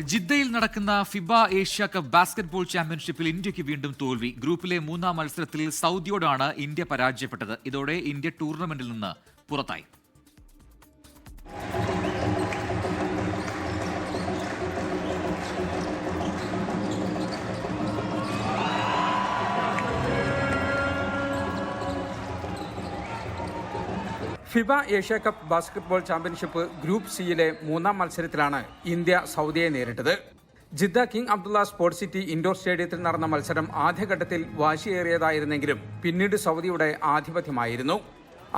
ജിദ്ദയിൽ നടക്കുന്ന ഫിബ Asia cup basketball ചാമ്പ്യൻഷിപ്പിൽ ഇന്ത്യയ്ക്ക് വീണ്ടും തോൽവി. ഗ്രൂപ്പിലെ മൂന്നാം മത്സരത്തിൽ സൗദിയോടാണ് ഇന്ത്യ പരാജയപ്പെട്ടത്. ഇതോടെ ഇന്ത്യ ടൂർണമെന്റിൽ നിന്ന് പുറത്തായി. FIBA Asia Cup basketball championship group സിയിലെ മൂന്നാം മത്സരത്തിലാണ് ഇന്ത്യ സൗദിയെ നേരിട്ടത്. Jeddah King Abdullah Sports City indoor സ്റ്റേഡിയത്തിൽ നടന്ന മത്സരം ആദ്യഘട്ടത്തിൽ വാശിയേറിയതായിരുന്നെങ്കിലും പിന്നീട് സൗദിയുടെ ആധിപത്യമായിരുന്നു.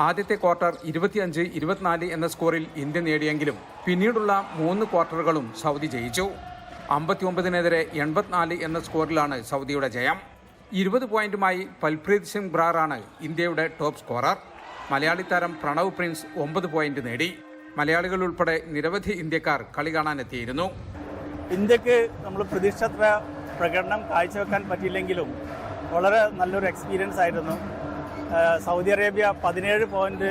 ആദ്യത്തെ ക്വാർട്ടർ ഇരുപത്തിയഞ്ച് ഇരുപത്തിനാല് എന്ന സ്കോറിൽ ഇന്ത്യ നേടിയെങ്കിലും പിന്നീടുള്ള മൂന്ന് ക്വാർട്ടറുകളും സൗദി ജയിച്ചു. അമ്പത്തിയൊമ്പതിനെതിരെ എൺപത്തിനാല് എന്ന സ്കോറിലാണ് സൗദിയുടെ ജയം. ഇരുപത് പോയിന്റുമായി പൽപ്രീത് സിംഗ് ബ്രാറാണ് ഇന്ത്യയുടെ ടോപ്പ് സ്കോറർ. മലയാളി താരം പ്രണവ് പ്രിൻസ് ഒമ്പത് പോയിന്റ് നേടി. മലയാളികൾ ഉൾപ്പെടെ നിരവധി ഇന്ത്യക്കാർ കളി കാണാനെത്തിയിരുന്നു. ഇന്ത്യയ്ക്ക് നമ്മൾ പ്രതീക്ഷിച്ചത്ര പ്രകടനം കാഴ്ചവെക്കാൻ പറ്റിയില്ലെങ്കിലും വളരെ നല്ലൊരു എക്സ്പീരിയൻസ് ആയിരുന്നു. സൗദി അറേബ്യ പതിനേഴ് പോയിന്റ്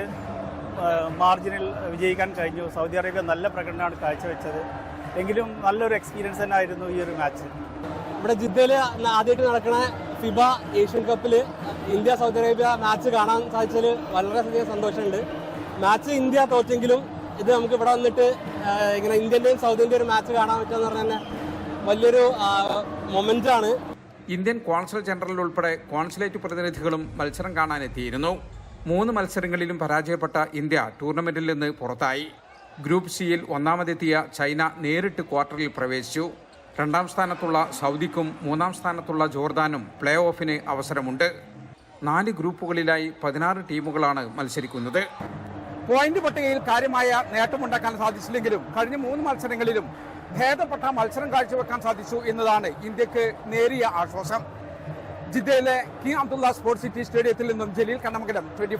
മാർജിനിൽ വിജയിക്കാൻ കഴിഞ്ഞു. സൗദി അറേബ്യ നല്ല പ്രകടനമാണ് കാഴ്ചവെച്ചത്. എങ്കിലും നല്ലൊരു എക്സ്പീരിയൻസ് തന്നെ ആയിരുന്നു ഈ ഒരു മാച്ച് ഇവിടെ ജിദ്ദയിൽ ആദ്യമായിട്ട് നടക്കുന്ന ഫിബ ഏഷ്യൻ കപ്പിൽ ഇന്ത്യ സൗദി അറേബ്യ മാച്ച് കാണാൻ സാധിച്ചതിൽ വളരെയധികം സന്തോഷമുണ്ട്. മാച്ച് ഇന്ത്യ തോറ്റെങ്കിലും ഇത് നമുക്ക് ഇവിടെ വന്നിട്ട് ഇങ്ങനെ ഇന്ത്യന്റെയും സൗദിന്റെയും ഒരു മാച്ച് കാണാൻ പറ്റുക എന്ന് പറഞ്ഞാൽ തന്നെ വലിയൊരു മൊമെന്റാണ് ഇന്ത്യൻ കോൺസുൽ ജനറൽ ഉൾപ്പെടെ കോൺസുലേറ്റ് പ്രതിനിധികളും മത്സരം കാണാനെത്തിയിരുന്നു. മൂന്ന് മത്സരങ്ങളിലും പരാജയപ്പെട്ട ഇന്ത്യ ടൂർണമെന്റിൽ നിന്ന് പുറത്തായി. ഗ്രൂപ്പ് സിയിൽ ഒന്നാമതെത്തിയ ചൈന നേരിട്ട് ക്വാർട്ടറിൽ പ്രവേശിച്ചു. രണ്ടാം സ്ഥാനത്തുള്ള സൗദിക്കും മൂന്നാം സ്ഥാനത്തുള്ള ജോർദാനും പ്ലേ ഓഫിന് അവസരമുണ്ട്. നാല് ഗ്രൂപ്പുകളിലായി പതിനാറ് ടീമുകളാണ് മത്സരിക്കുന്നത്. പോയിന്റ് പട്ടികയിൽ കാര്യമായ നേട്ടമുണ്ടാക്കാൻ സാധിച്ചില്ലെങ്കിലും കഴിഞ്ഞ മൂന്ന് മത്സരങ്ങളിലും ഭേദപ്പെട്ട മത്സരം കാഴ്ചവെക്കാൻ സാധിച്ചു എന്നതാണ് ഇന്ത്യയ്ക്ക് നേരിയ ആശ്വാസം. ജിദ്ദയിലെ കിങ് അബ്ദുള്ള സ്പോർട്സ് സിറ്റി സ്റ്റേഡിയത്തിൽ നിന്നും ജലീൽ കണ്ണമംഗലം ട്വന്റി